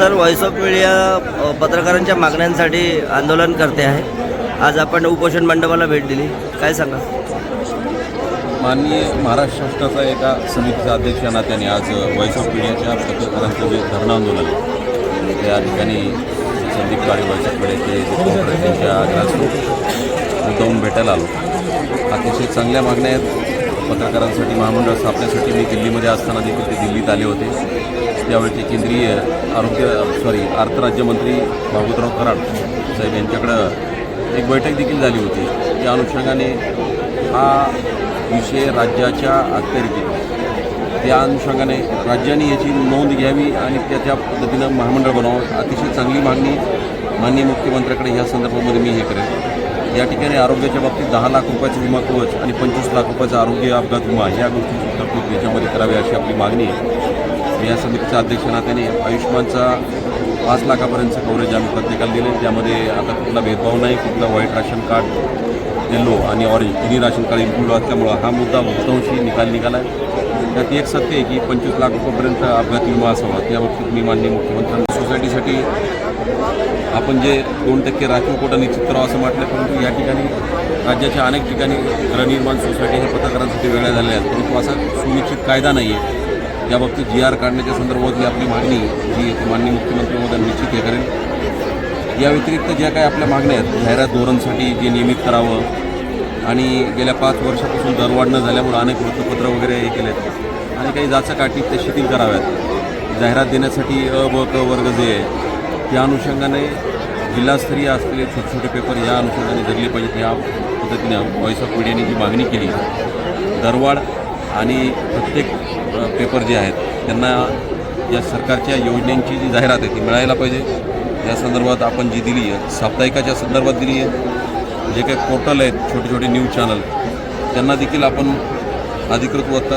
Sir voice of media पत्रकारांच्या मागण्यांसाठी आंदोलन करते आहे. आज आपण उपोषण मंडपाला भेट दिली. काय सांगा? माननीय महाराष्ट्र शासनाचा एका समितीचा अध्यक्ष या नात्याने आज व्हॉइस ऑफ मीडियाच्या पत्रकारांचं जे धरणं आंदोलन आहे त्या ठिकाणी संदीप काळे व्हॉइस ऑफ मीडियाचे त्यांच्या ग्रासरूट मुद्दाहून भेटायला आलो. अतिशय चांगल्या मागण्या आहेत. पत्रकारांसाठी महामंडळ स्थापनेसाठी मी दिल्लीमध्ये असताना देखील ते दिल्लीत आले होते. त्यावेळी ते केंद्रीय आरोग्य सॉरी अर्थ राज्यमंत्री भागवतराव कराड साहेब यांच्याकडं एक बैठक देखील झाली होती. त्या अनुषंगाने हा विषय राज्याच्या अखत्यारीत त्या अनुषंगाने राज्याने याची नोंद घ्यावी आणि त्याच्या पद्धतीनं महामंडळ बनावं अतिशय चांगली मागणी माननीय मुख्यमंत्र्याकडे या संदर्भामध्ये मी हे करेन. या ठिकाणी आरोग्याच्या बाबतीत दहा लाख रुपयाचा विमा कवच आणि पंचवीस लाख रुपयाचा आरोग्य अपघात विमा या गोष्टीची तरतूद याच्यामध्ये करावी अशी आपली मागणी आहे. या समितीच्या अध्यक्ष नात्याने आयुष्यमानचा पाच लाखापर्यंतचं कव्हरेज आम्ही प्रत्येकाला दिले त्यामध्ये आता कुठला भेदभाव नाही कुठला व्हाईट राशन कार्ड येल्लो आणि ऑरेंज तिन्ही राशन कार्ड इन्क्लूड असल्यामुळं हा मुद्दा बहुतांशी निकाल निघाला आहे त्यात एक सत्य आहे की पंचवीस लाख रुपयापर्यंत अपघात विमा असावा. त्या बाबतीत मी माननीय मुख्यमंत्र्यांना सोसायटीसाठी आपण जे दोन टक्के राखीव कोटा निश्चित करावं असं म्हटलं परंतु या ठिकाणी राज्याच्या अनेक ठिकाणी गृहनिर्माण सोसायटी हे पत्रकारांसाठी वेगळ्या झालेल्या आहेत. परंतु असा सुनिश्चित कायदा नाही आहे याबाबतीत जी आर काढण्याच्या संदर्भातली आपली मागणी जी माननीय मुख्यमंत्री महोदय निश्चित हे करेल. या व्यतिरिक्त ज्या काही आपल्या मागण्या आहेत जाहिरात धोरणसाठी जे नियमित करावं आणि गेल्या पाच वर्षापासून दरवाढ न झाल्यामुळे अनेक वृत्तपत्र वगैरे हे केले आहेत आणि काही जाचा काठी ते शिथिल कराव्यात. जाहिरात देण्यासाठी अ ब क वर्ग जे आहे त्या अनुषंगाने जिल्हास्तरीय असलेले छोटे छोटे पेपर या अनुषंगाने धरले पाहिजेत या पद्धतीने. व्हॉइस ऑफ मीडियाने जी मागणी केली दरवाढ आणि प्रत्येक पेपर जे आहेत त्यांना या सरकारच्या योजनांची जी जाहिरात आहे ती मिळायला पाहिजे. या संदर्भात आपण जी दिली आहे साप्ताहिकाच्या संदर्भात दिली आहे जे काही पोर्टल आहेत छोटे छोटे न्यूज चॅनल त्यांना देखील आपण अधिकृत वृत्त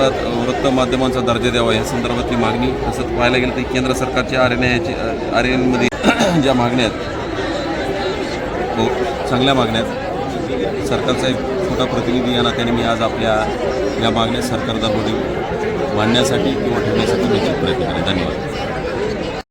वृत्तमाध्यमांचा दर्जा द्यावा. या संदर्भातली मागणी तसंच पाहायला गेलं तर केंद्र सरकारच्या आर एन आयची आर एनमध्ये ज्या मागण्या आहेत हो, चांगल्या मागण्या आहेत. सरकारचा एक छोटा प्रतिनिधी या नात्याने मी आज आपल्या या मागण्या सरकार मांडण्यासाठी किंवा ठेवण्यासाठी निश्चित प्रयत्न केले धन्यवाद.